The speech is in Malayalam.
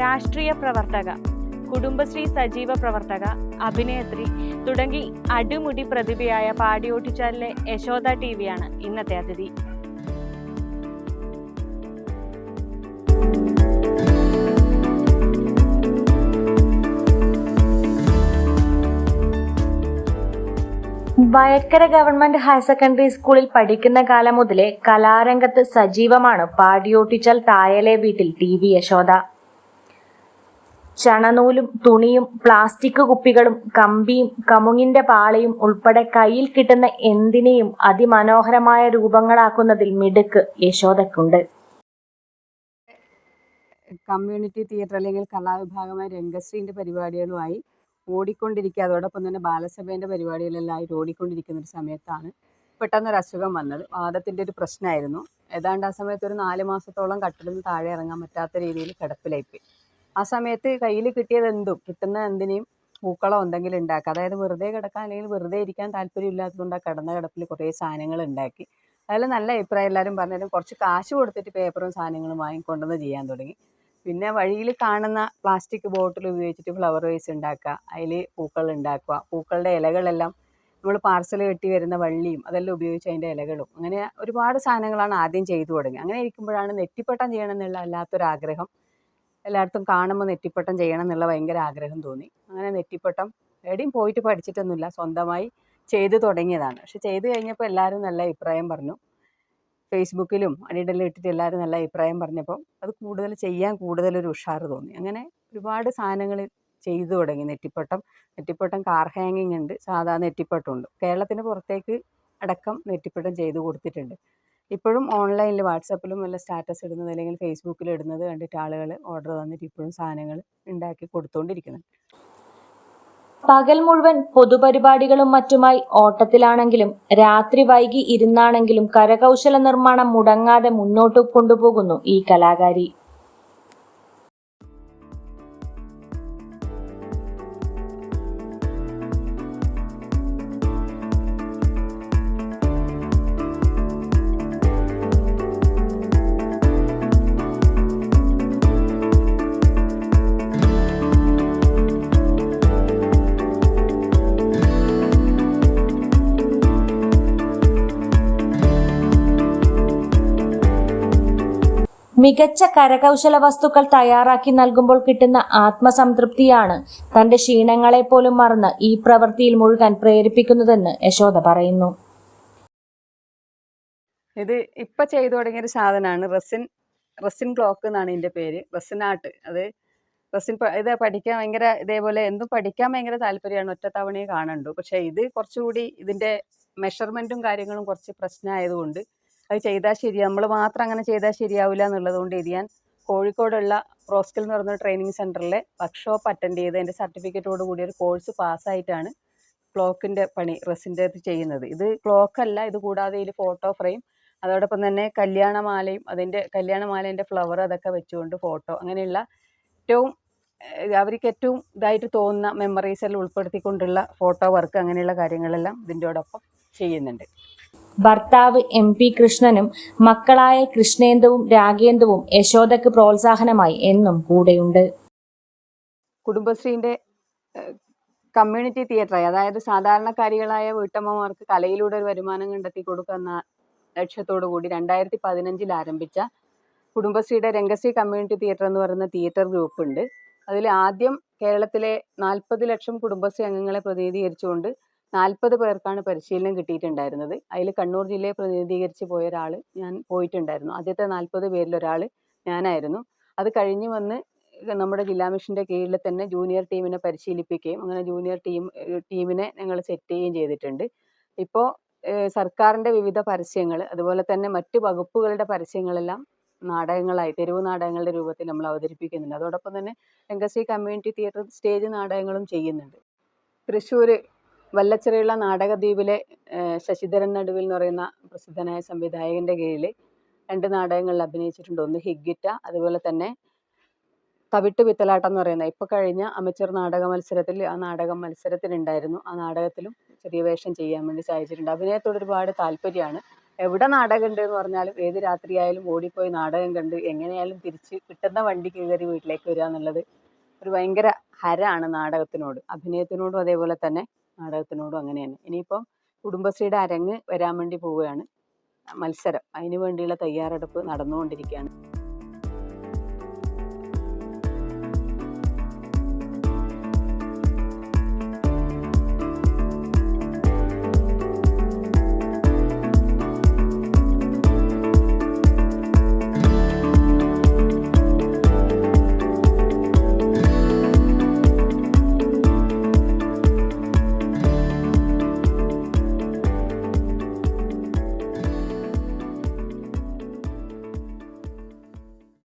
രാഷ്ട്രീയ പ്രവർത്തക കുടുംബശ്രീ സജീവ പ്രവർത്തക അഭിനേത്രി തുടങ്ങി അടിമുടി പ്രതിഭയായ പാടിയോട്ടിച്ചാലിലെ യശോദ ടി വിയാണ് ഇന്നത്തെ അതിഥി. വയക്കര ഗവൺമെന്റ് ഹയർ സെക്കൻഡറി സ്കൂളിൽ പഠിക്കുന്ന കാലം മുതലേ കലാരംഗത്ത് സജീവമാണ് പാടിയോട്ടിച്ചാൽ തായലെ വീട്ടിൽ ടി വി യശോദ. ചണനൂലും തുണിയും പ്ലാസ്റ്റിക് കുപ്പികളും കമ്പിയും കമുങ്ങിന്റെ പാളയും ഉൾപ്പെടെ കയ്യിൽ കിട്ടുന്ന എന്തിനേയും അതിമനോഹരമായ രൂപങ്ങളാക്കുന്നതിൽ മിടുക്ക് യശോദക്കുണ്ട്. കമ്മ്യൂണിറ്റി തിയേറ്റർ അല്ലെങ്കിൽ കലാവിഭാഗമായ രംഗശ്രീന്റെ പരിപാടികളുമായി ഓടിക്കൊണ്ടിരിക്കുക. അതോടൊപ്പം തന്നെ ബാലസഭേന്റെ പരിപാടികളെല്ലാം ഓടിക്കൊണ്ടിരിക്കുന്ന ഒരു സമയത്താണ് പെട്ടെന്നൊരു അസുഖം വന്നത്. വാദത്തിന്റെ ഒരു പ്രശ്നമായിരുന്നു. ഏതാണ്ട് ആ സമയത്ത് ഒരു നാല് മാസത്തോളം കട്ടിലിൽ താഴെ ഇറങ്ങാൻ പറ്റാത്ത രീതിയിൽ കിടപ്പിലായിപ്പോയി. ആ സമയത്ത് കയ്യിൽ കിട്ടിയത് എന്തും? കിട്ടുന്ന എന്തിനേയും പൂക്കളോ എന്തെങ്കിലും ഉണ്ടാക്കുക. അതായത് വെറുതെ കിടക്കാൻ അല്ലെങ്കിൽ വെറുതെ ഇരിക്കാൻ താല്പര്യമില്ലാത്തതുകൊണ്ട് ആ കിടന്ന കിടപ്പിൽ കുറേ സാധനങ്ങൾ ഉണ്ടാക്കി. അതിൽ നല്ല അഭിപ്രായം. എല്ലാവരും പറഞ്ഞാലും കുറച്ച് കാശ് കൊടുത്തിട്ട് പേപ്പറും സാധനങ്ങളും വാങ്ങിക്കൊണ്ടുവന്ന് ചെയ്യാൻ തുടങ്ങി. പിന്നെ വഴിയിൽ കാണുന്ന പ്ലാസ്റ്റിക് ബോട്ടിൽ ഉപയോഗിച്ചിട്ട് ഫ്ലവർ വേസ് ഉണ്ടാക്കുക. അതിൽ പൂക്കൾ ഉണ്ടാക്കുക. പൂക്കളുടെ ഇലകളെല്ലാം നമ്മൾ പാർസൽ കെട്ടി വരുന്ന വള്ളിയും അതെല്ലാം ഉപയോഗിച്ച് അതിന്റെ ഇലകളും അങ്ങനെ ഒരുപാട് സാധനങ്ങളാണ് ആദ്യം ചെയ്തു തുടങ്ങി. അങ്ങനെ ഇരിക്കുമ്പോഴാണ് നെറ്റിപ്പട്ടം ചെയ്യണം എന്നുള്ള അല്ലാത്തൊരാഗ്രഹം എല്ലായിടത്തും കാണുമ്പോൾ നെറ്റിപ്പട്ടം ചെയ്യണം എന്നുള്ള ഭയങ്കര ആഗ്രഹം തോന്നി. അങ്ങനെ നെറ്റിപ്പട്ടം എവിടെയും പോയിട്ട് പഠിച്ചിട്ടൊന്നുമില്ല. സ്വന്തമായി ചെയ്തു തുടങ്ങിയതാണ്. പക്ഷെ ചെയ്തു കഴിഞ്ഞപ്പോൾ എല്ലാവരും നല്ല അഭിപ്രായം പറഞ്ഞു. ഫേസ്ബുക്കിലും അടിയിടെല്ലാം ഇട്ടിട്ട് എല്ലാവരും നല്ല അഭിപ്രായം പറഞ്ഞപ്പോൾ അത് കൂടുതൽ ചെയ്യാൻ കൂടുതലൊരു ഉഷാറ് തോന്നി. അങ്ങനെ ഒരുപാട് സാധനങ്ങൾ ചെയ്തു തുടങ്ങി. നെറ്റിപ്പട്ടം നെറ്റിപ്പട്ടം കാർ ഹാങ്ങിങ് ഉണ്ട്. സാധാ നെറ്റിപ്പട്ടം ഉണ്ട്. കേരളത്തിന് പുറത്തേക്ക് അടക്കം നെറ്റിപ്പട്ടം ചെയ്തു കൊടുത്തിട്ടുണ്ട്. ഇപ്പോഴും ഓൺലൈനിൽ വാട്സപ്പിലും വല്ല സ്റ്റാറ്റസ് ഇടുന്നത് അല്ലെങ്കിൽ ഫേസ്ബുക്കിൽ ഇടുന്നത് കണ്ടിട്ട് ആളുകൾ ഓർഡർ തന്നിട്ട് ഇപ്പോഴും സാധനങ്ങൾ ഉണ്ടാക്കി കൊടുത്തുകൊണ്ടിരിക്കുന്നുണ്ട് പകൽ മുഴുവൻ പൊതുപരിപാടികളും മറ്റുമായി ഓട്ടത്തിലാണെങ്കിലും രാത്രി വൈകി ഇരുന്നാണെങ്കിലും കരകൗശല നിർമ്മാണം മുടങ്ങാതെ മുന്നോട്ട് കൊണ്ടുപോകുന്നു ഈ കലാകാരി. മികച്ച കരകൗശല വസ്തുക്കൾ തയ്യാറാക്കി നൽകുമ്പോൾ കിട്ടുന്ന ആത്മസംതൃപ്തിയാണ് തന്റെ ക്ഷീണങ്ങളെ പോലും മറന്ന് ഈ പ്രവൃത്തിയിൽ മുഴുകാൻ പ്രേരിപ്പിക്കുന്നതെന്ന് യശോദ പറയുന്നു. ഇത് ഇപ്പൊ ചെയ്തു തുടങ്ങിയ ഒരു സാധനമാണ് റെസിൻ റെസിൻ ക്ലോക്ക് എന്നാണ് ഇതിന്റെ പേര്. Resin art. അത് റെസിൻ ഇത് പഠിക്കാൻ ഭയങ്കര ഇതേപോലെ എന്തും പഠിക്കാൻ ഭയങ്കര താല്പര്യമാണ്. ഒറ്റ തവണയെ കാണുന്നുള്ളൂ പക്ഷേ ഇത് കുറച്ചുകൂടി ഇതിന്റെ മെഷർമെന്റും കാര്യങ്ങളും കുറച്ച് പ്രശ്നമായതുകൊണ്ട് അത് ചെയ്താൽ ശരിയാ നമ്മൾ മാത്രം അങ്ങനെ ചെയ്താൽ ശരിയാവില്ല എന്നുള്ളത് കൊണ്ട് ഇത് ഞാൻ കോഴിക്കോടുള്ള റോസ്കിൽ എന്ന് പറയുന്ന ട്രെയിനിങ് സെന്ററിലെ വർക്ക്ഷോപ്പ് അറ്റൻഡ് ചെയ്ത് എന്റെ സർട്ടിഫിക്കറ്റോട് കൂടി ഒരു കോഴ്സ് പാസ്സായിട്ടാണ് ക്ലോക്കിന്റെ പണി റെസിന്റെ ചെയ്യുന്നത്. ഇത് ക്ലോക്കല്ല ഇത് കൂടാതെ ഇതിൽ ഫോട്ടോ ഫ്രെയിം അതോടൊപ്പം തന്നെ കല്യാണമാലയും അതിന്റെ കല്യാണമാലേന്റെ ഫ്ലവർ അതൊക്കെ വെച്ചുകൊണ്ട് ഫോട്ടോ അങ്ങനെയുള്ള ഏറ്റവും അവർക്ക് ഏറ്റവും ഇതായിട്ട് തോന്നുന്ന മെമ്മറീസ് എല്ലാം ഉൾപ്പെടുത്തിക്കൊണ്ടുള്ള ഫോട്ടോ വർക്ക് അങ്ങനെയുള്ള കാര്യങ്ങളെല്ലാം ഇതിന്റെയോടൊപ്പം ചെയ്യുന്നുണ്ട്. ഭർത്താവ് എം പി കൃഷ്ണനും മക്കളായ കൃഷ്ണേന്ദുവും രാഗേന്ദുവും യശോദയ്ക്ക് പ്രോത്സാഹനമായി എന്നും കൂടെയുണ്ട്. കുടുംബശ്രീന്റെ കമ്മ്യൂണിറ്റി തിയേറ്റർ അതായത് സാധാരണക്കാരികളായ വീട്ടമ്മമാർക്ക് കലയിലൂടെ ഒരു വരുമാനം കണ്ടെത്തി കൊടുക്കുന്ന ലക്ഷ്യത്തോടു കൂടി രണ്ടായിരത്തി പതിനഞ്ചിൽ ആരംഭിച്ച കുടുംബശ്രീയുടെ രംഗശ്രീ കമ്മ്യൂണിറ്റി തിയേറ്റർ എന്ന് പറയുന്ന തിയേറ്റർ ഗ്രൂപ്പ് ഉണ്ട് അതിൽ ആദ്യം കേരളത്തിലെ നാൽപ്പത് ലക്ഷം കുടുംബശ്രീ അംഗങ്ങളെ പ്രതിനിധീകരിച്ചുകൊണ്ട് നാൽപ്പത് പേർക്കാണ് പരിശീലനം കിട്ടിയിട്ടുണ്ടായിരുന്നത്. അതിൽ കണ്ണൂർ ജില്ലയെ പ്രതിനിധീകരിച്ച് പോയ ഒരാൾ ഞാൻ പോയിട്ടുണ്ടായിരുന്നു. ആദ്യത്തെ നാൽപ്പത് പേരിൽ ഒരാൾ ഞാനായിരുന്നു. അത് കഴിഞ്ഞ് വന്ന് നമ്മുടെ ജില്ലാ മിഷന്റെ കീഴിൽ തന്നെ ജൂനിയർ ടീമിനെ പരിശീലിപ്പിക്കുകയും അങ്ങനെ ജൂനിയർ ടീം ടീമിനെ ഞങ്ങൾ സെറ്റ് ചെയ്യുകയും ചെയ്തിട്ടുണ്ട്. ഇപ്പോൾ സർക്കാരിന്റെ വിവിധ പരസ്യങ്ങൾ അതുപോലെ തന്നെ മറ്റ് വകുപ്പുകളുടെ പരസ്യങ്ങളെല്ലാം നാടകങ്ങളായി തെരുവ് നാടകങ്ങളുടെ രൂപത്തിൽ നമ്മൾ അവതരിപ്പിക്കുന്നുണ്ട്. അതോടൊപ്പം തന്നെ രംഗശ്രീ കമ്മ്യൂണിറ്റി തിയേറ്റർ സ്റ്റേജ് നാടകങ്ങളും ചെയ്യുന്നുണ്ട്. തൃശ്ശൂർ വല്ലച്ചിറയുള്ള നാടകദ്വീപിലെ ശശിധരൻ നടുവിൽ എന്ന് പറയുന്ന പ്രസിദ്ധനായ സംവിധായകന്റെ കീഴിൽ രണ്ട് നാടകങ്ങളിൽ അഭിനയിച്ചിട്ടുണ്ട്. ഒന്ന് ഹിഗ്ഗിറ്റ അതുപോലെ തന്നെ തവിട്ട് പിത്തലാട്ടം എന്ന് പറയുന്ന. ഇപ്പോൾ കഴിഞ്ഞ അമച്ചർ നാടക മത്സരത്തിൽ ആ നാടകം മത്സരത്തിനുണ്ടായിരുന്നു. ആ നാടകത്തിലും ചെറിയ വേഷം ചെയ്യാൻ വേണ്ടി സാധിച്ചിട്ടുണ്ട്. അഭിനയത്തോട് ഒരുപാട് താല്പര്യമാണ്. എവിടെ നാടകം ഉണ്ട് എന്ന് പറഞ്ഞാലും ഏത് രാത്രിയായാലും ഓടിപ്പോയി നാടകം കണ്ട് എങ്ങനെയായാലും തിരിച്ച് കിട്ടുന്ന വണ്ടി കയറി വീട്ടിലേക്ക് വരിക എന്നുള്ളത് ഒരു ഭയങ്കര ഹരമാണ് നാടകത്തിനോട്. അഭിനയത്തിനോടും അതേപോലെ തന്നെ നാടകത്തിനോടും അങ്ങനെയാണ്. ഇനിയിപ്പം കുടുംബശ്രീയുടെ അരങ്ങ് വരാൻ വേണ്ടി പോവുകയാണ്. മത്സരം. അതിനു വേണ്ടിയുള്ള തയ്യാറെടുപ്പ് നടന്നുകൊണ്ടിരിക്കുകയാണ്.